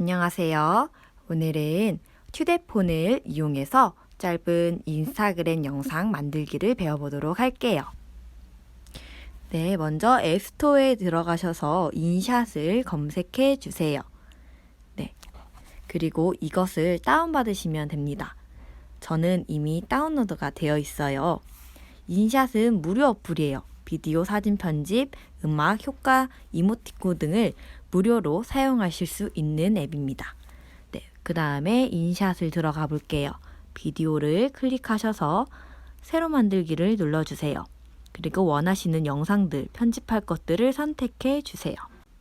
안녕하세요. 오늘은 휴대폰을 이용해서 짧은 인스타그램 영상 만들기를 배워보도록 할게요. 네, 먼저 앱스토어에 들어가셔서 인샷을 검색해 주세요. 네. 그리고 이것을 다운받으시면 됩니다. 저는 이미 다운로드가 되어 있어요. 인샷은 무료 어플이에요. 비디오 사진 편집, 음악, 효과, 이모티콘 등을 무료로 사용하실 수 있는 앱입니다. 네, 그 다음에 인샷을 들어가 볼게요. 비디오를 클릭하셔서 새로 만들기를 눌러주세요. 그리고 원하시는 영상들, 편집할 것들을 선택해 주세요.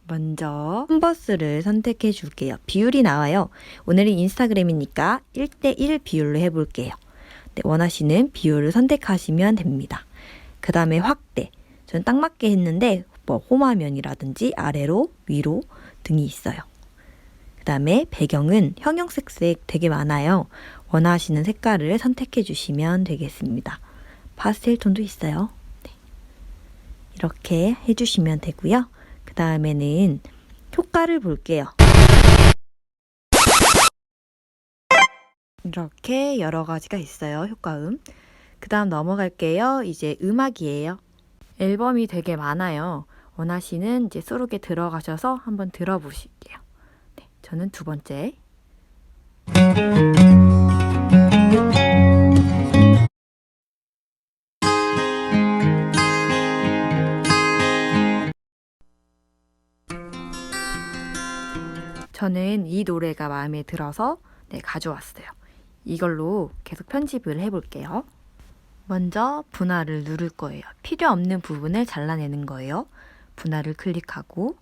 먼저 컨버스를 선택해 줄게요. 비율이 나와요. 오늘은 인스타그램이니까 1대1 비율로 해볼게요. 네, 원하시는 비율을 선택하시면 됩니다. 그 다음에 확대. 저는 딱 맞게 했는데 뭐 홈화면이라든지 아래로 위로 등이 있어요. 그 다음에 배경은 형형색색 되게 많아요. 원하시는 색깔을 선택해 주시면 되겠습니다. 파스텔 톤도 있어요. 네. 이렇게 해주시면 되고요. 그 다음에는 효과를 볼게요. 이렇게 여러 가지가 있어요. 효과음. 그 다음 넘어갈게요. 이제 음악이에요. 앨범이 되게 많아요. 원하시는 이제 수록에 들어가셔서 한번 들어보실게요. 네, 저는 두 번째. 저는 이 노래가 마음에 들어서 네, 가져왔어요. 이걸로 계속 편집을 해볼게요. 먼저 분할을 누를 거예요. 필요 없는 부분을 잘라내는 거예요. 분할을 클릭하고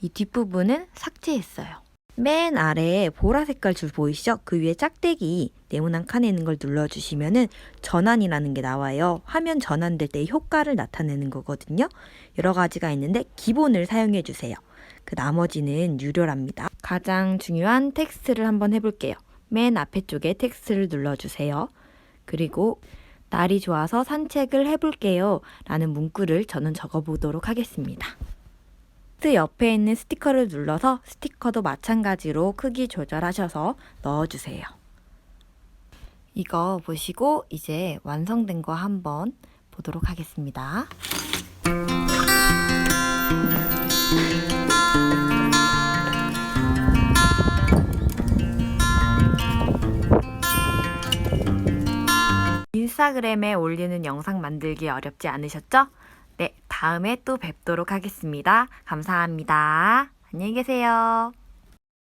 이 뒷부분은 삭제했어요. 맨 아래에 보라 색깔 줄 보이시죠? 그 위에 짝대기 네모난 칸에 있는 걸 눌러주시면은 전환이라는 게 나와요. 화면 전환될 때 효과를 나타내는 거거든요. 여러 가지가 있는데 기본을 사용해 주세요. 그 나머지는 유료랍니다. 가장 중요한 텍스트를 한번 해볼게요. 맨 앞에 쪽에 텍스트를 눌러주세요. 그리고 날이 좋아서 산책을 해볼게요. 라는 문구를 저는 적어보도록 하겠습니다. 텍스트 옆에 있는 스티커를 눌러서 스티커도 마찬가지로 크기 조절하셔서 넣어주세요. 이거 보시고 이제 완성된 거 한번 보도록 하겠습니다. 인스타그램에 올리는 영상 만들기 어렵지 않으셨죠? 네, 다음에 또 뵙도록 하겠습니다. 감사합니다. 안녕히 계세요.